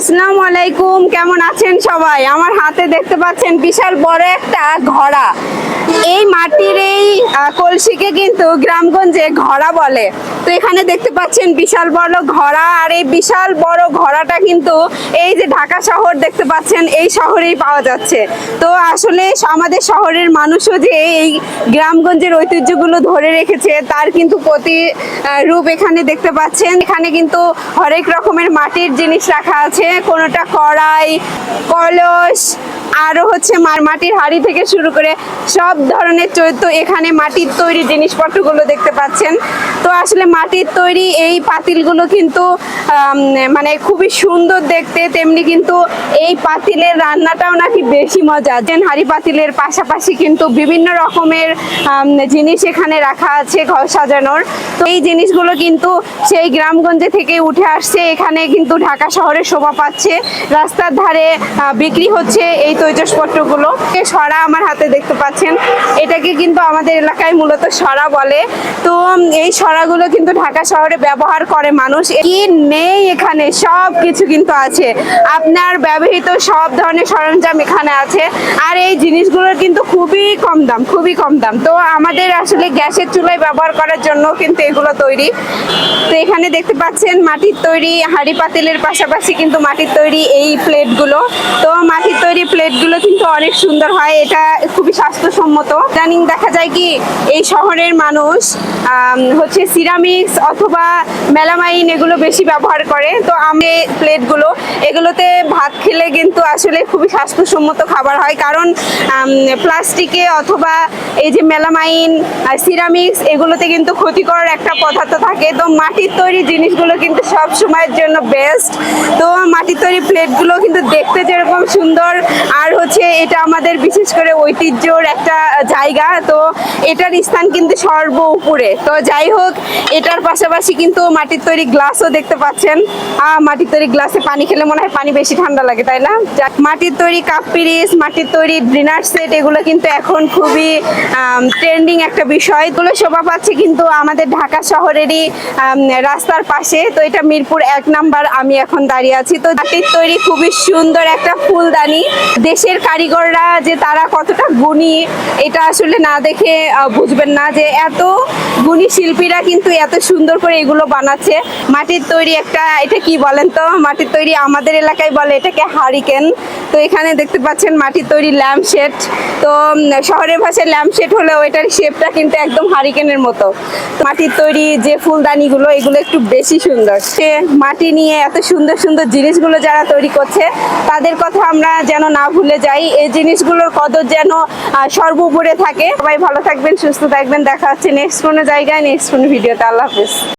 আসসালামু আলাইকুম, কেমন আছেন সবাই? আমার হাতে দেখতে পাচ্ছেন বিশাল বড় একটা ঘোড়া। এই মাটির এই কলসিকে কিন্তু গ্রামগঞ্জে ঘোড়া বলে। তো এখানে দেখতে পাচ্ছেন বিশাল বড় ঘোড়া, আর এই বিশাল বড় ঘোড়াটা কিন্তু এই যে ঢাকা শহর দেখতে পাচ্ছেন, এই শহরেই পাওয়া যাচ্ছে। তো আসলে আমাদের শহরের মানুষও যে এই গ্রামগঞ্জের ঐতিহ্যগুলো ধরে রেখেছে, তার কিন্তু প্রতি রূপ এখানে দেখতে পাচ্ছেন। এখানে কিন্তু হরেক রকমের মাটির জিনিস রাখা আছে কোনোটা কড়াই, কলস আরও হচ্ছে মার, মাটির হাড়ি থেকে শুরু করে সব ধরনের চৈত্য এখানে মাটির তৈরি জিনিসপত্রগুলো দেখতে পাচ্ছেন। তো আসলে মাটির তৈরি এই পাতিলগুলো কিন্তু মানে খুবই সুন্দর দেখতে, তেমনি কিন্তু এই পাতিলের রান্নাটাও নাকি বেশি মজা। যেন হাড়ি পাতিলের পাশাপাশি কিন্তু বিভিন্ন রকমের জিনিস এখানে রাখা আছে ঘর সাজানোর। তো এই জিনিসগুলো কিন্তু সেই গ্রামগঞ্জে থেকে উঠে আসছে, এখানে কিন্তু ঢাকা শহরে শোভা পাচ্ছে। রাস্তার ধারে বিক্রি হচ্ছে এই তৈজসপত্রগুলো। সরা আমার হাতে দেখতে পাচ্ছেন। এটাকে কিন্তু আমাদের এলাকায় মূলত সরা বলে। তো এই সরাগুলো কিন্তু ঢাকা শহরে ব্যবহার করে মানুষ। কি নেই এখানে, সব কিছু কিন্তু আছে। আপনার ব্যবহৃত সব ধরনের সরঞ্জাম এখানে আছে। আর এই জিনিসগুলোর কিন্তু খুবই কম দাম, খুবই কম দাম। তো আমাদের আসলে গ্যাসের চুলায় ব্যবহার করার জন্য কিন্তু এগুলো তৈরি। তো এখানে দেখতে পাচ্ছেন মাটির তৈরি, হাঁড়ি পাতিলের পাশাপাশি কিন্তু মাটির তৈরি এই প্লেটগুলো। তো মাটির তৈরি প্লেটগুলো কিন্তু অনেক সুন্দর হয়, এটা খুবই স্বাস্থ্যসম্মত। ইদানিং দেখা যায় কি, এই শহরের মানুষ হচ্ছে সিরামিক্স অথবা মেলামাইন এগুলো বেশি ব্যবহার করে। তো আমি প্লেটগুলো, এগুলোতে ভাত খেলে কিন্তু আসলে খুবই স্বাস্থ্যসম্মত খাবার হয়। কারণ প্লাস্টিকে অথবা এই যে মেলামাইন আর সিরামিক্স, এগুলোতে কিন্তু ক্ষতিকর একটা পদার্থ থাকে। তো মাটির তৈরি জিনিসগুলো কিন্তু সব সময়ের জন্য বেস্ট তো মাটির তৈরি প্লেটগুলো কিন্তু দেখতে যেরকম সুন্দর, আর হচ্ছে এটা আমাদের বিশেষ করে ঐতিহ্যর একটা জায়গা। তো এটার স্থান কিন্তু সর্ব উপরে। তো যাই হোক, এটার পাশাপাশি কিন্তু মাটির তৈরি গ্লাসও দেখতে পাচ্ছেন মাটির তৈরি গ্লাসে পানি খেলে মনে হয় পানি বেশি ঠান্ডা লাগে, তাই না? মাটির তৈরি কাপ পিরিস, মাটির তৈরি ডিনার সেট, এগুলো কিন্তু এখন খুবই ট্রেন্ডিং একটা বিষয়। এগুলো শোভা পাচ্ছে কিন্তু আমাদের ঢাকা শহরেরই রাস্তার পাশে। তো এটা মিরপুর এক নাম্বার, আমি এখন দাঁড়িয়ে আছি। তো মাটির তৈরি খুবই সুন্দর একটা ফুলদানি। দেশের কারিগররা যে তারা কতটা গুণী, এটা আসলে না দেখে বুঝবেন না যে এত গুণী শিল্পীরা কিন্তু এত সুন্দর করে এগুলো বানাচ্ছে। মাটির তৈরি একটা, এটা কি বলেন তো? মাটির তৈরি আমাদের এলাকায় বলে এটাকে হারিকেন। তো এখানে দেখতে পাচ্ছেন মাটির তৈরি ল্যাম্প শেড। তো শহরের ভাষায় ল্যাম্প শেড হলেও এটার শেপটা কিন্তু একদম হারিকেনের মতো। মাটির তৈরি যে ফুলদানিগুলো, এগুলো একটু বেশি সুন্দর। সে মাটি নিয়ে এত সুন্দর সুন্দর জিনিসগুলো যারা তৈরি করছে, তাদের কথা আমরা যেন না ভুলে যাই। এই জিনিসগুলোর কদর যেন সর্বোপরে থাকে। সবাই ভালো থাকবেন, সুস্থ থাকবেন। দেখা হচ্ছে নেক্সট কোনো জায়গায় নেক্সট কোনো ভিডিওতে। আল্লাহ হাফিজ।